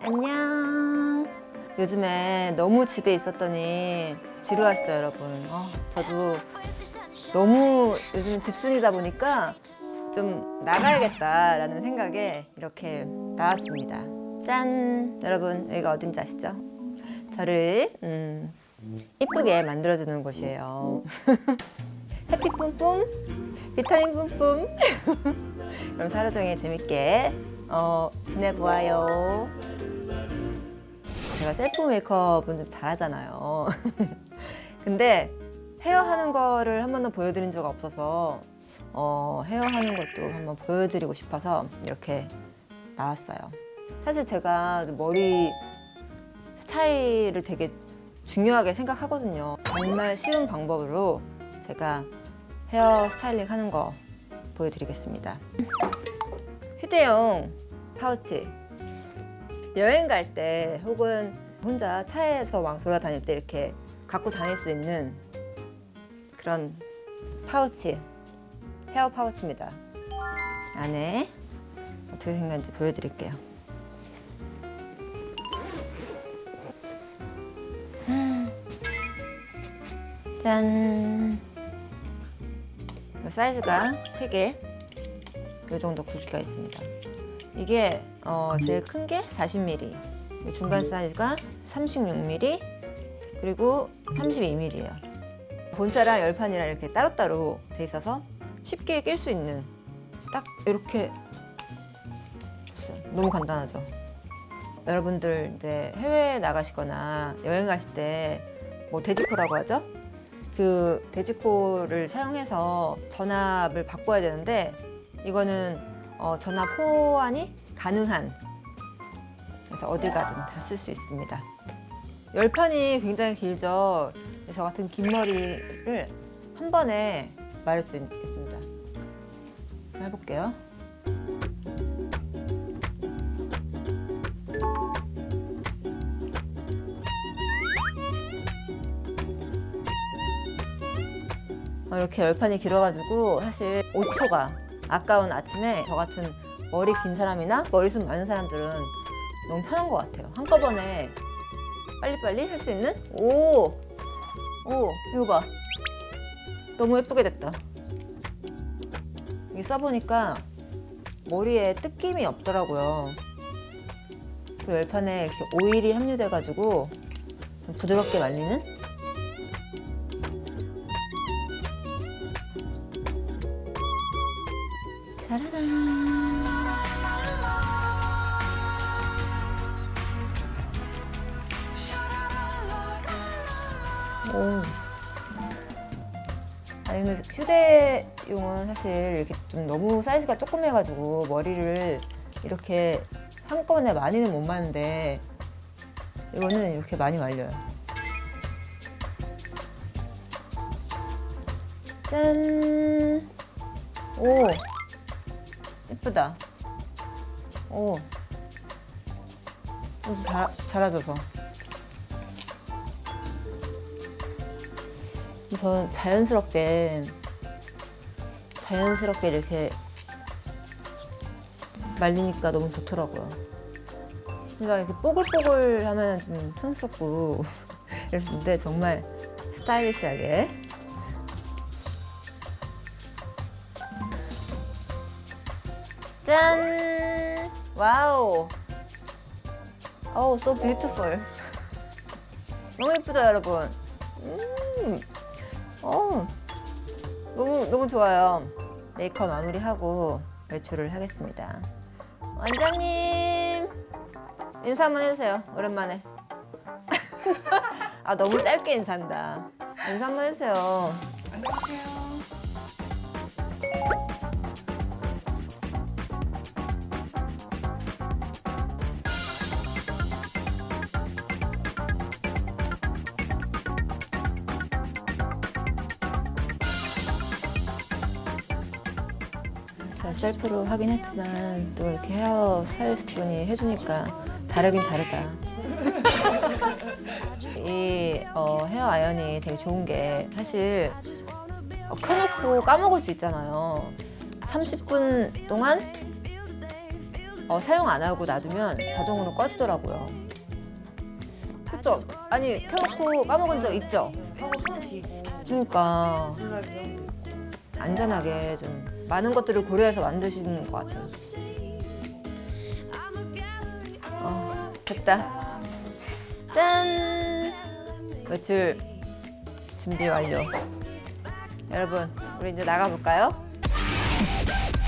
안녕. 요즘에 너무 집에 있었더니 지루하시죠, 여러분? 어, 저도 너무 요즘 집순이다 보니까 좀 나가야겠다라는 생각에 이렇게 나왔습니다. 짠! 여러분, 여기가 어딘지 아시죠? 저를 음, 이쁘게 만들어주는 곳이에요. 해피 뿜뿜, 비타민 뿜뿜. 그럼 하루 종일 재밌게 어, 지내보아요. 제가 셀프 메이크업은 좀 잘하잖아요. 근데 헤어 하는 거를 한 번도 보여드린 적 없어서 어, 헤어 하는 것도 한번 보여드리고 싶어서 이렇게 나왔어요. 사실 제가 머리 스타일을 되게 중요하게 생각하거든요. 정말 쉬운 방법으로 제가 헤어 스타일링 하는 거 보여드리겠습니다. 휴대용 파우치. 여행 갈 때 혹은 혼자 차에서 막 돌아다닐 때 이렇게 갖고 다닐 수 있는 그런 파우치. 헤어 파우치입니다. 안에 어떻게 생겼는지 보여드릴게요. 짠. 이 사이즈가 3개. 이 정도 굵기가 있습니다. 이게 어, 제일 큰 게 40mm, 이 중간 사이즈가 36mm, 그리고 32mm예요. 본체랑 열판이랑 이렇게 따로따로 돼 있어서 쉽게 낄 수 있는 딱 이렇게. 너무 간단하죠. 여러분들 이제 해외에 나가시거나 여행 가실 때뭐 돼지코라고 하죠? 그 돼지코를 사용해서 전압을 바꿔야 되는데 이거는 어, 전압 호환이 가능한 그래서 어딜 가든 다 쓸 수 있습니다. 열판이 굉장히 길죠. 저 같은 긴 머리를 한 번에 마를 수 있- 있습니다. 해볼게요. 이렇게 열판이 길어가지고 사실 5초가 아까운 아침에 저 같은 머리 긴 사람이나 머리숱 많은 사람들은 너무 편한 것 같아요. 한꺼번에 빨리빨리 할 수 있는? 오! 오, 이거 봐. 너무 예쁘게 됐다. 이게 써보니까 머리에 뜯김이 없더라고요. 그 열판에 이렇게 오일이 함유돼가지고 좀 부드럽게 말리는? 짜라란. 오. 아니 근데 휴대용은 사실 이렇게 좀 너무 사이즈가 조그매가지고 머리를 이렇게 한꺼번에 많이는 못 마는데 이거는 이렇게 많이 말려요. 짠. 오. 예쁘다. 오. 좀 잘, 잘아줘서. 저는 자연스럽게 자연스럽게 이렇게 말리니까 너무 좋더라고요. 그러니까 이렇게 뽀글뽀글 하면 좀 촌스럽고 이랬는데 정말 스타일리시하게 짠! 와우! 어우, so beautiful. 너무 예쁘죠, 여러분? 음, 어, 너무, 너무 좋아요. 메이크업 마무리하고 외출을 하겠습니다. 원장님! 인사 한번 해주세요, 오랜만에. 아, 너무 짧게 인사한다. 인사 한번 해주세요. 제가 셀프로 하긴 했지만 또 이렇게 헤어 스타일리스트 분이 해주니까 다르긴 다르다. 이 어, 헤어 아이언이 되게 좋은 게 사실 어, 켜놓고 까먹을 수 있잖아요. 30분 동안 어, 사용 안 하고 놔두면 자동으로 꺼지더라고요. 그쵸? 아니 켜놓고 까먹은 적 있죠? 뒤고 그러니까 안전하게 좀 많은 것들을 고려해서 만드시는 것 같아요. 어, 됐다. 짠! 외출 준비 완료. 여러분, 우리 이제 나가볼까요?